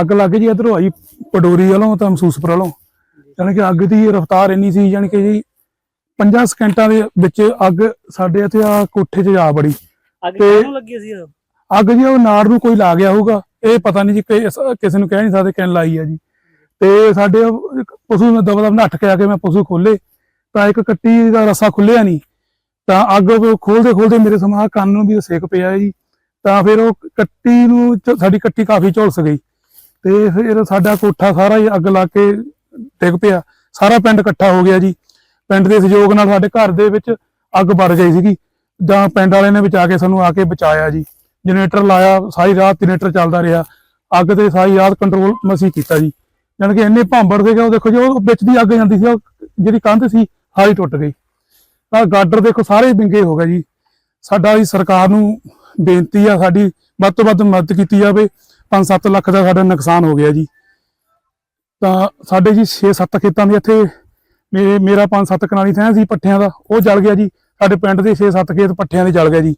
ਅੱਗ ਲੱਗ ਗਈ ਜੀ ਇਧਰੋਂ ਆਈ ਪਡੋਰੀ ਵੱਲੋਂ ਤਾਂ ਮਹਿਸੂਸਪੁਰ ਵੱਲੋਂ। ਯਾਨੀ ਕਿ ਅੱਗ ਦੀ ਰਫ਼ਤਾਰ ਇੰਨੀ ਸੀ ਯਾਨੀ ਕਿ ਜੀ 5 ਸਕਿੰਟਾਂ ਦੇ ਵਿੱਚ ਅੱਗ ਸਾਡੇ ਇੱਥੇ ਆ ਕੋਠੇ 'ਚ ਜਾ ਬੜੀ ਅੱਗ ਤੇ- ਕਿਹਨੂੰ ਲੱਗੀ ਸੀ ਉਹ? ਅੱਗ ਜੀ ਉਹ ਨਾੜ ਨੂੰ ਕੋਈ ਲਾ ਗਿਆ ਹੋਊਗਾ। ਇਹ ਪਤਾ ਨਹੀਂ ਜੀ ਕਿਸੇ ਨੂੰ ਕਹਿ ਨਹੀਂ ਸਕਦੇ ਕਿੰਨ ਲਾਈ ਆ ਜੀ। ਤੇ ਸਾਡੇ ਪਸ਼ੂ ਨੂੰ ਦਬਾ ਦਬ ਨੱਠ ਕੇ ਆ ਕੇ ਮੈਂ ਪਸ਼ੂ ਖੋਲੇ ਤਾਂ ਇੱਕ ਕੱਟੀ ਦਾ ਰਸਾ ਖੁੱਲਿਆ ਨਹੀਂ। ਤਾਂ ਅੱਗ ਖੋਲਦੇ ਖੋਲਦੇ ਮੇਰੇ ਸਮਾਂ ਕੰਨ ਨੂੰ ਵੀ ਸੇਕ ਪਿਆ ਜੀ। ਤਾਂ ਫਿਰ ਉਹ ਕੱਟੀ ਨੂੰ ਸਾਡੀ ਕੱਟੀ ਕਾਫੀ ਝੁਲਸ ਗਈ। ਤੇ ਫਿਰ ਸਾਡਾ ਕੋਠਾ ਸਾਰਾ ਹੀ ਅੱਗ ਲਾ ਕੇ ਡਿੱਗ ਪਿਆ। ਸਾਰਾ ਪਿੰਡ ਇਕੱਠਾ ਹੋ ਗਿਆ ਜੀ। ਪਿੰਡ ਦੇ ਸਹਿਯੋਗ ਨਾਲ ਸਾਡੇ ਘਰ ਦੇ ਵਿੱਚ ਅੱਗ ਵੜ ਗਈ ਸੀਗੀ। ਜਾਂ ਪਿੰਡ ਵਾਲਿਆਂ ਨੇ ਬਚਾ ਕੇ ਸਾਨੂੰ ਆ ਕੇ ਬਚਾਇਆ ਜੀ। ਜਨਰੇਟਰ ਲਾਇਆ, ਸਾਰੀ ਰਾਤ ਜਨਰੇਟਰ ਚੱਲਦਾ ਰਿਹਾ। ਅੱਗ ਤੇ ਸਾਰੀ ਰਾਤ ਕੰਟਰੋਲ ਮਸੀਂ ਕੀਤਾ ਜੀ। ਜਾਣੀ ਕਿ ਇੰਨੇ ਭਾਂਬੜ ਦੇ ਉਹ ਦੇਖੋ ਜੀ, ਉਹ ਵਿੱਚ ਦੀ ਅੱਗ ਜਾਂਦੀ ਸੀ, ਉਹ ਜਿਹੜੀ ਕੰਧ ਸੀ, ਸਾਰੀ ਟੁੱਟ ਗਈ। ਤਾਂ ਗਾਡਰ ਦੇਖੋ, ਸਾਰੇ ਵਿੰਗੇ ਹੋ ਗਏ ਜੀ। ਸਾਡਾ ਜੀ ਸਰਕਾਰ ਨੂੰ ਬੇਨਤੀ ਆ, ਸਾਡੀ ਵੱਧ ਤੋਂ ਵੱਧ ਮਦਦ ਕੀਤੀ ਜਾਵੇ। 5-7 ਲੱਖ ਦਾ ਸਾਡਾ ਨੁਕਸਾਨ ਹੋ ਗਿਆ ਜੀ। ਤਾਂ ਸਾਡੇ ਜੀ 6-7 ਖੇਤਾਂ ਦੇ ਇੱਥੇ ਮੇਰੇ, ਮੇਰਾ 5-7 ਕਨਾਲੀ ਥਾਂ ਸੀ ਪੱਠਿਆਂ ਦਾ, ਉਹ ਜਲ ਗਿਆ ਜੀ। ਸਾਡੇ ਪਿੰਡ ਦੇ 6-7 ਖੇਤ ਪੱਠਿਆਂ ਦੇ ਜਲ ਗਏ ਜੀ।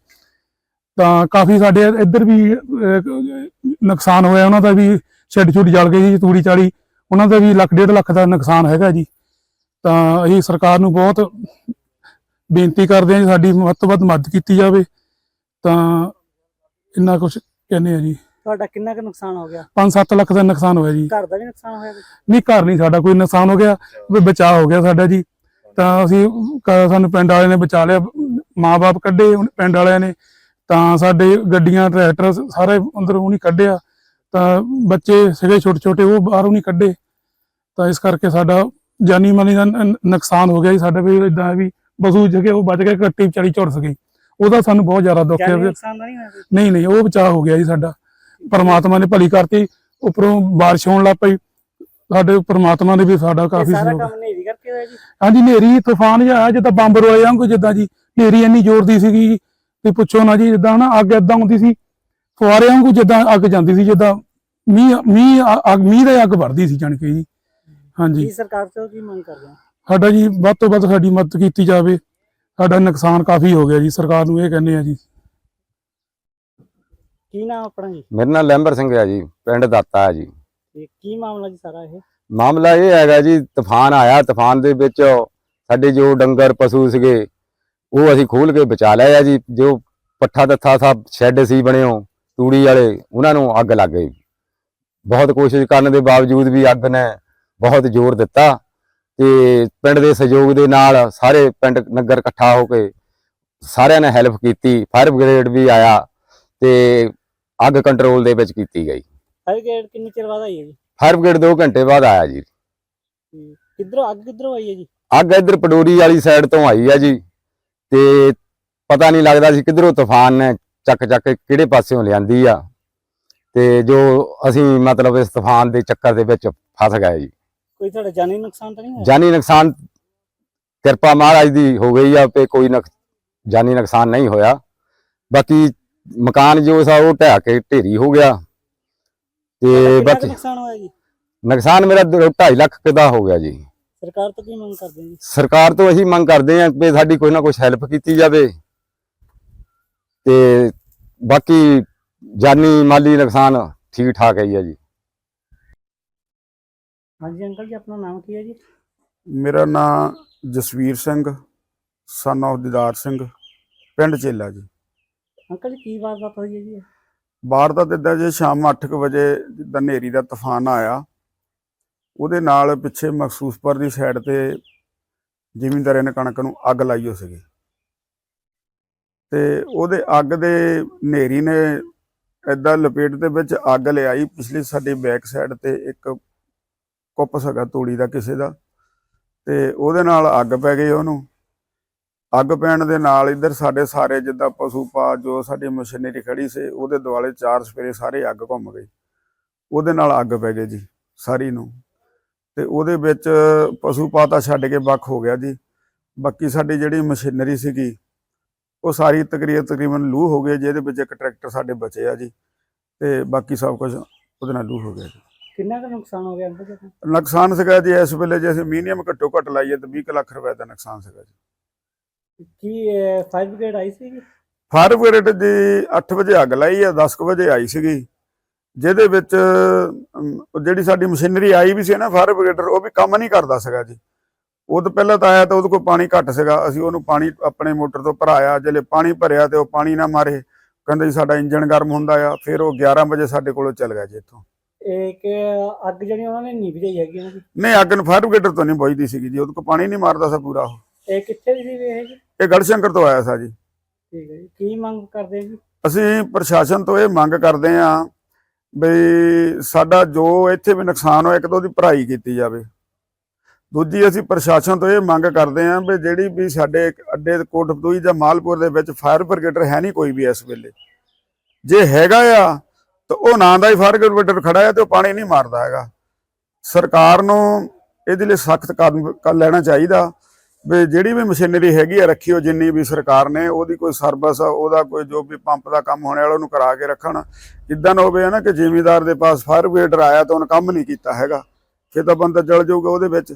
ਤਾਂ ਕਾਫੀ ਸਾਡੇ ਇੱਧਰ ਵੀ ਨੁਕਸਾਨ ਹੋਇਆ। ਉਹਨਾਂ ਦਾ ਵੀ ਛੱਡ ਛੁੱਟ ਜਲ ਗਏ ਜੀ, ਤੂੜੀ ਚਾੜੀ ਉਹਨਾਂ ਦਾ ਵੀ ਲੱਖ, ਡੇਢ ਲੱਖ ਦਾ ਨੁਕਸਾਨ ਹੈਗਾ ਜੀ। ਤਾਂ ਅਸੀਂ ਸਰਕਾਰ ਨੂੰ ਬਹੁਤ ਬੇਨਤੀ ਕਰਦੇ ਹਾਂ ਜੀ, ਸਾਡੀ ਵੱਧ ਤੋਂ ਵੱਧ ਮਦਦ ਕੀਤੀ ਜਾਵੇ। ਤਾਂ ਇੰਨਾ ਕੁਝ ਕਹਿੰਦੇ ਆ ਜੀ। ਤੁਹਾਡਾ ਕਿੰਨਾ ਕੁ ਨੁਕਸਾਨ ਹੋ ਗਿਆ? 5-7 ਲੱਖ ਦਾ ਨੁਕਸਾਨ ਹੋਇਆ ਜੀ। ਘਰ ਦਾ ਵੀ ਨੁਕਸਾਨ ਹੋਇਆ ਕੁਛ? ਨਹੀਂ ਘਰ ਨਹੀਂ ਸਾਡਾ ਕੋਈ ਨੁਕਸਾਨ ਹੋ ਗਿਆ। ਵੀ ਬਚਾਅ ਹੋ ਗਿਆ ਸਾਡਾ ਜੀ। ਤਾਂ ਅਸੀਂ ਕ- ਸਾਨੂੰ ਪਿੰਡ ਵਾਲਿਆਂ ਨੇ ਬਚਾ ਲਿਆ। ਮਾਪੇ ਕੱਢੇ ਉਹਨੇ ਪਿੰਡ ਵਾਲਿਆਂ ਨੇ। ਤਾਂ ਸਾਡੇ ਗੱਡੀਆਂ ਟਰੈਕਟਰ ਸਾਰੇ ਅੰਦਰੋਂ ਨਹੀਂ ਕੱਢਿਆ। ਤਾਂ ਬੱਚੇ ਸੀਗੇ ਛੋਟੇ ਛੋਟੇ ਉਹ ਬਾਹਰੋਂ ਨਹੀਂ ਕੱਢੇ। ਤਾਂ ਇਸ ਕਰਕੇ ਸਾਡਾ ਜਾਨੀ ਮਾਨੀ ਦਾ ਨ- ਨੁਕਸਾਨ ਹੋ ਗਿਆ ਜੀ। ਸਾਡੇ ਵੀ ਇਦਾਂ ਵੀ ਬਸੂ ਜਗੇ ਉਹ ਬਚ ਗਏ ਕੱਟੀ ਵਿਚਾਰੀ ਝੁਰਸ ਗਈ ਉਹਦਾ ਸਾਨੂੰ ਬਹੁਤ ਜ਼ਿਆਦਾ ਦੁੱਖ ਹੈ। ਜਾਨੀ ਵੀ- ਨੁਕਸਾਨ ਤਾਂ ਨਹੀਂ ਹੋਇਆ? ਨਹੀਂ ਨਹੀਂ ਉਹ ਬਚਾਅ ਹੋ ਗਿਆ ਜੀ ਸਾਡਾ। ਪਰਮਾਤਮਾ ਨੇ ਭਲੀ ਕਰਤੀ ਉੱਪਰੋਂ ਬਾਰਿਸ਼ ਹੋਣ ਲੱਗ ਪਈ। ਸਾਡੇ ਪਰਮਾਤਮਾ ਨੇ ਵੀ ਸਾਡਾ ਕਾਫੀ ਸਾਰਾ ਕੰਮ ਨੇਰੀ ਕਰਕੇ ਹੋਇਆ ਜੀ। ਹਾਂਜੀ ਹਨੇਰੀ ਤੂਫਾਨ ਜਿਹਾ ਆਇਆ ਜਿੱਦਾਂ ਬੰਬ ਰੋਏ ਵਾਂਗੂ ਜਿੱਦਾਂ ਜੀ। ਹਨੇਰੀ ਇੰਨੀ ਜ਼ੋਰ ਦੀ ਸੀਗੀ ਤੇ ਪੁੱਛੋ ਨਾ ਜੀ ਜਿੱਦਾਂ ਨਾ ਅੱਗ ਏਦਾਂ ਹੁੰਦੀ ਸੀ ਫੁਆਰੇ ਵਾਂਗੂ ਜਿੱਦਾਂ ਅੱਗ ਜਾਂਦੀ ਸੀ ਜਿੱਦਾਂ ਮੀਂਹ ਮੀਂਹ ਅੱਗ ਮੀਂਹ ਦਾ ਅੱਗ ਵਰਦੀ ਸੀ ਜਾਣੀ ਕਿ ਜੀ। ਹਾਂਜੀ। ਕੀ ਸਰਕਾਰ ਤੋਂ ਕੀ ਮੰਗ ਕਰਦੇ ਹੋ? ਸਾਡਾ ਜੀ ਵੱਧ ਤੋਂ ਵੱਧ ਸਾਡੀ ਮਦਦ ਕੀਤੀ ਜਾਵੇ। ਸਾਡਾ ਨੁਕਸਾਨ ਕਾਫੀ ਹੋ ਗਿਆ ਜੀ ਸਰਕਾਰ ਨੂੰ ਇਹ ਕਹਿੰਦੇ ਆ ਜੀ। ਕੀ ਨਾਮ ਆਪਣਾ ਜੀ? ਮੇਰਾ ਨਾਮ ਲੈਂਬਰ ਸਿੰਘ ਹੈ ਜੀ ਪਿੰਡ ਦਾਤਾ ਹੈ ਜੀ। ਤੇ ਕੀ ਮਾਮਲਾ ਜੀ ਸਾਰਾ ਇਹ? ਮਾਮਲਾ ਇਹ ਹੈਗਾ ਜੀ ਤੂਫਾਨ ਆਇਆ ਤੂਫਾਨ ਦੇ ਵਿੱਚ ਸਾਡੇ ਜੋ ਡੰਗਰ ਪਸ਼ੂ ਸੀਗੇ ਉਹ ਅਸੀਂ ਖੋਲ ਕੇ ਬਚਾ ਲਿਆ ਜੀ। ਜੋ ਪੱਠਾ ਦੱਥਾ ਸਭ ਸ਼ੈੱਡ ਸੀ ਬਣਿਓ ਤੂੜੀ ਵਾਲੇ ਉਹਨਾਂ ਨੂੰ ਅੱਗ ਲੱਗ ਗਈ। ਬਹੁਤ ਕੋਸ਼ਿਸ਼ ਕਰਨ ਦੇ ਬਾਵਜੂਦ ਵੀ ਅੱਗ ਨੇ ਬਹੁਤ ਜ਼ੋਰ ਦਿੱਤਾ ਤੇ ਪਿੰਡ ਦੇ ਸਹਿਯੋਗ ਦੇ ਨਾਲ ਸਾਰੇ ਪਿੰਡ ਨਗਰ ਇਕੱਠਾ ਹੋ ਕੇ ਸਾਰਿਆਂ ਨੇ ਹੈਲਪ ਕੀਤੀ। ਫਾਇਰ ਬ੍ਰਿਗੇਡ ਵੀ ਆਇਆ ਤੇ ਅੱਗ ਕੰਟਰੋਲ ਦੇ ਵਿੱਚ ਕੀਤੀ ਗਈ। ਫਾਇਰ ਗੇਟ ਕਿੰਨੀ ਚਿਰ ਬਾਅਦ ਆਈ ਹੈ ਜੀ? ਫਾਇਰ ਬ੍ਰਿਗੇਡ 2 ਘੰਟੇ ਬਾਅਦ ਆਇਆ ਜੀ। ਤੇ ਕਿੱਧਰੋਂ ਅੱਗ ਕਿੱਧਰੋਂ ਆਈ ਹੈ ਜੀ? ਅੱਗ ਇੱਧਰ ਪਡੋਰੀ ਵਾਲੀ ਸਾਈਡ ਤੋਂ ਆਈ ਆ ਜੀ। ਤੇ ਪਤਾ ਨਹੀਂ ਲੱਗਦਾ ਸੀ ਕਿੱਧਰੋਂ ਤੂਫਾਨ ਨੇ ਚੱਕ ਚੱਕ ਕੇ ਕਿਹੜੇ ਪਾਸਿਓਂ ਲਿਆਂਦੀ ਆ। ਤੇ ਜੋ ਅਸੀਂ ਮਤਲਬ ਇਸ ਤੂਫਾਨ ਦੇ ਚੱਕਰ ਦੇ ਵਿੱਚ ਫਸ ਗਏ ਜੀ। ਕੋਈ ਤੁਹਾਡਾ ਜਾਨੀ ਨੁਕਸਾਨ ਤਾਂ ਨਹੀਂ ਹੋਇਆ? ਜਾਨੀ ਨੁਕਸਾਨ ਕਿਰਪਾ ਮਹਾਰਾਜ ਦੀ ਹੋ ਗਈ ਆ ਤੇ ਕੋਈ ਨੁਕ- ਜਾਨੀ ਨੁਕਸਾਨ ਨਹੀਂ ਹੋਇਆ। ਬਾਕੀ ਮਕਾਨ ਜੋ ਸਾ ਉਹ ਢਹਿ ਕੇ ਢੇਰੀ ਹੋ ਗਿਆ। ਤੇ ਬਾਕੀ ਨੁਕਸਾਨ ਹੋਇਆ ਜੀ? ਨੁਕਸਾਨ ਮੇਰਾ 2.5 ਲੱਖ ਦਾ ਹੋ ਗਿਆ ਜੀ। ਸਰਕਾਰ ਤੋਂ ਕੀ ਮੰਗ ਕਰਦੇ ਹੋ ਜੀ? ਸਰਕਾਰ ਤੋਂ ਅਸੀਂ ਮੰਗ ਕਰਦੇ ਹਾਂ ਕਿ ਸਾਡੀ ਕੋਈ ਨਾ ਕੁਝ ਹੈਲਪ ਕੀਤੀ ਜਾਵੇ। ਤੇ ਬਾਕੀ ਜਾਨੀ ਮਾਲੀ ਨੁਕਸਾਨ ਠੀਕ ਠਾਕ ਹੈ ਹੀ ਆ ਜੀ। ਹਾਂਜੀ ਅੰਕਲ ਜੀ ਆਪਣਾ ਨਾਮ ਕੀ ਹੈ ਜੀ? ਮੇਰਾ ਨਾਮ ਜਸਵੀਰ ਸਿੰਘ ਸਨ of ਦਿਦਾਰ ਸਿੰਘ ਪਿੰਡ ਚੇਲਾ ਜੀ। ਅੰਕਲ ਜੀ, ਕੀ ਵਾਰਦਾਤ ਹੋਈ ਹੈ ਜੀ ਇਹ? ਬਾਹਰ ਦਾ ਦਿੰਦਾ ਜੇ ਸ਼ਾਮ 8 ਵਜੇ ਜਿੱਦਾਂ ਹਨੇਰੀ ਦਾ ਤੂਫਾਨ ਆਇਆ, ਉਹਦੇ ਨਾਲ ਪਿੱਛੇ ਮਖਸੂਸਪੁਰ ਦੀ ਸਾਈਡ ਤੇ ਜ਼ਿਮੀਂਦਾਰਾਂ ਨੇ ਕਣਕ ਨੂੰ ਅੱਗ ਲਾਈ ਹੋ ਸੀਗੀ ਤੇ ਉਹਦੇ ਅੱਗ ਦੇ ਹਨੇਰੀ ਨੇ ਏਦਾਂ ਲਪੇਟ ਦੇ ਵਿੱਚ ਅੱਗ ਲਿਆਈ, ਪਿਛਲੀ ਸਾਡੀ ਬੈਕ ਸਾਈਡ ਤੇ ਇੱਕ ਕੁੱਪ ਸੀਗਾ ਤੂੜੀ ਦਾ ਕਿਸੇ ਦਾ, ਤੇ ਉਹਦੇ ਨਾਲ ਅੱਗ ਪੈ ਗਈ ਉਹਨੂੰ ਅੱਗ ਪੈਣ ਦੇ ਨਾਲ ਇੱਧਰ ਸਾਡੇ ਸਾਰੇ ਜਿੱਦਾਂ ਪਸ਼ੂ ਪਾ ਜੋ ਸਾਡੀ ਮਸ਼ੀਨਰੀ ਖੜੀ ਸੀ ਉਹਦੇ ਦੁਆਲੇ ਚਾਰ ਸਪੇਰੇ ਸਾਰੇ ਅੱਗ ਘੁੰਮ ਗਈ ਉਹਦੇ ਨਾਲ ਅੱਗ ਪੈ ਗਈ ਜੀ ਸਾਰੀ ਨੂੰ। ਤੇ ਉਹਦੇ ਵਿੱਚ ਪਸ਼ੂ ਪਾ ਤਾਂ ਛੱਡ ਕੇ ਵੱਖ ਹੋ ਗਿਆ ਜੀ। ਬਾਕੀ ਸਾਡੀ ਜਿਹੜੀ ਮਸ਼ੀਨਰੀ ਸੀਗੀ ਉਹ ਸਾਰੀ ਤਕਰੀਬਨ ਤਕਰੀਬਨ ਲੂ ਹੋ ਗਈ ਜਿਹਦੇ ਵਿੱਚ ਇੱਕ ਟਰੈਕਟਰ ਸਾਡੇ ਬਚੇ ਆ ਜੀ। ਤੇ ਬਾਕੀ ਸਭ ਕੁਝ ਉਹਦੇ ਨਾਲ ਲੂ ਹੋ ਗਿਆ ਜੀ। ਕਿੰਨਾ ਕੁ ਨੁਕਸਾਨ ਹੋ ਗਿਆ ਅੰਕਲ ਜੀ? ਨੁਕਸਾਨ ਸੀਗਾ ਜੀ ਇਸ ਵੇਲੇ ਜੇ ਅਸੀਂ ਮੀਨੀਅਮ ਘੱਟੋ ਘੱਟ ਲਾਈਏ ਤਾਂ 20 ਕੁ ਲੱਖ ਰੁਪਏ ਦਾ ਨੁਕਸਾਨ ਸੀਗਾ ਜੀ। ਕੀ ਫਾਇਰ ਬ੍ਰਿਗੇਡ ਆਈ ਸੀ ਫਾਇਰ ਬ੍ਰਿਗੇਡ ਜੀ 8 ਵਜੇ ਅੱਗ ਲਾਈ ਆ 10 ਕੁ ਵਜੇ ਆਈ ਸੀਗੀ। ਜਿਹਦੇ ਵਿੱਚ ਜਿਹੜੀ ਸਾਡੀ ਮਸ਼ੀਨਰੀ ਆਈ ਵੀ ਸੀ ਨਾ ਫਾਇਰ ਬ੍ਰਿਗੇਡਰ ਉਹ ਵੀ ਕੰਮ ਨਹੀਂ ਕਰਦਾ ਸੀਗਾ ਜੀ। ਉਹ ਤੋਂ ਪਹਿਲਾਂ ਤਾਂ ਆਇਆ ਤਾਂ ਉਹਦੇ ਕੋਲ ਪਾਣੀ ਘੱਟ ਸੀਗਾ। ਅਸੀਂ ਉਹਨੂੰ ਪਾਣੀ ਆਪਣੇ ਮੋਟਰ ਤੋਂ ਭਰਾਇਆ ਜਿਹੜੇ ਪਾਣੀ ਭਰਿਆ ਤੇ ਉਹ ਪਾਣੀ ਨਾ ਮਾਰੇ। ਕਹਿੰਦੇ ਜੀ ਸਾਡਾ ਇੰਜਨ ਗਰਮ ਹੁੰਦਾ ਆ ਫਿਰ ਉਹ 11 ਵਜੇ ਸਾਡੇ ਕੋਲੋਂ ਚੱਲ ਗਿਆ ਜੀ ਇੱਥੋਂ। ਇਹ ਕਿ ਅੱਗ ਜਿਹੜੀ ਉਹਨਾਂ ਨੇ ਨਹੀਂ ਬੁਝਾਈ ਹੈਗੀ ਦੀ ਨਹੀਂ ਅੱਗ ਨੂੰ ਫਾਇਰ ਬ੍ਰਿਗੇਡਰ ਤੋਂ ਨਹੀਂ ਬੁਝਦੀ ਸੀਗੀ ਜੀ। ਉਹਦੇ ਕੋਲ ਪਾਣੀ ਨਹੀਂ ਮਾਰਦਾ ਸੀ ਪੂਰਾ ਉਹ। ਇਹ ਕਿੱਥੇ ਦੀ ਸੀ ਇਹ ਇਹ ਗੜਸ਼ੰਕਰ ਤੋਂ ਆਇਆ ਸੀ ਜੀ। ਠੀਕ ਹੈ ਜੀ। ਕੀ ਮੰਗ ਕਰਦੇ ਜੀ? ਅਸੀਂ ਪ੍ਰਸ਼ਾਸਨ ਤੋਂ ਇਹ ਮੰਗ ਕਰਦੇ ਹਾਂ ਬਈ ਸਾਡਾ ਜੋ ਇੱਥੇ ਵੀ ਨੁਕਸਾਨ ਹੋਇਆ ਇੱਕ ਤਾਂ ਉਹਦੀ ਭਰਾਈ ਕੀਤੀ ਜਾਵੇ। ਦੂਜੀ ਅਸੀਂ ਪ੍ਰਸ਼ਾਸਨ ਤੋਂ ਇਹ ਮੰਗ ਕਰਦੇ ਹਾਂ ਵੀ ਜਿਹੜੀ ਵੀ ਸਾਡੇ ਅੱਡੇ ਕੋਟਪਦੂਈ ਜਾਂ ਮਾਲਪੁਰ ਦੇ ਵਿੱਚ ਫਾਇਰ ਬ੍ਰਿਗੇਡਰ ਹੈ ਨਹੀਂ ਕੋਈ ਵੀ ਇਸ ਵੇਲੇ। ਜੇ ਹੈਗਾ ਆ ਤਾਂ ਉਹ ਨਾਂ ਦਾ ਹੀ ਫਾਇਰ ਬ੍ਰਿਗੇਡਰ ਖੜਾ ਹੈ ਤੇ ਉਹ ਪਾਣੀ ਨਹੀਂ ਮਾਰਦਾ ਹੈਗਾ। ਸਰਕਾਰ ਨੂੰ ਇਹਦੇ ਲਈ ਸਖਤ ਕਦਮ ਲੈਣਾ ਚਾਹੀਦਾ। ਵੀ ਜਿਹੜੀ ਵੀ ਮਸ਼ੀਨਰੀ ਹੈਗੀ ਆ, ਰੱਖੀ ਉਹ ਜਿੰਨੀ ਵੀ ਸਰਕਾਰ ਨੇ, ਉਹਦੀ ਕੋਈ ਸਰਵਿਸ, ਉਹਦਾ ਕੋਈ ਜੋ ਵੀ ਪੰਪ ਦਾ ਕੰਮ ਹੋਣੇ ਵਾਲਾ, ਉਹਨੂੰ ਕਰਾ ਕੇ ਰੱਖਣ। ਇਦਾਂ ਨਾ ਹੋਵੇ ਨਾ ਕਿ ਜ਼ਿਮੀਦਾਰ ਦੇ ਪਾਸ ਫਾਇਰ ਬ੍ਰਿਗੇਡਰ ਆਇਆ ਤਾਂ ਉਹਨੇ ਕੰਮ ਨਹੀਂ ਕੀਤਾ ਹੈਗਾ। ਫਿਰ ਤਾਂ ਬੰਦਾ ਜਲ ਜਾਊਗਾ ਉਹਦੇ ਵਿੱਚ।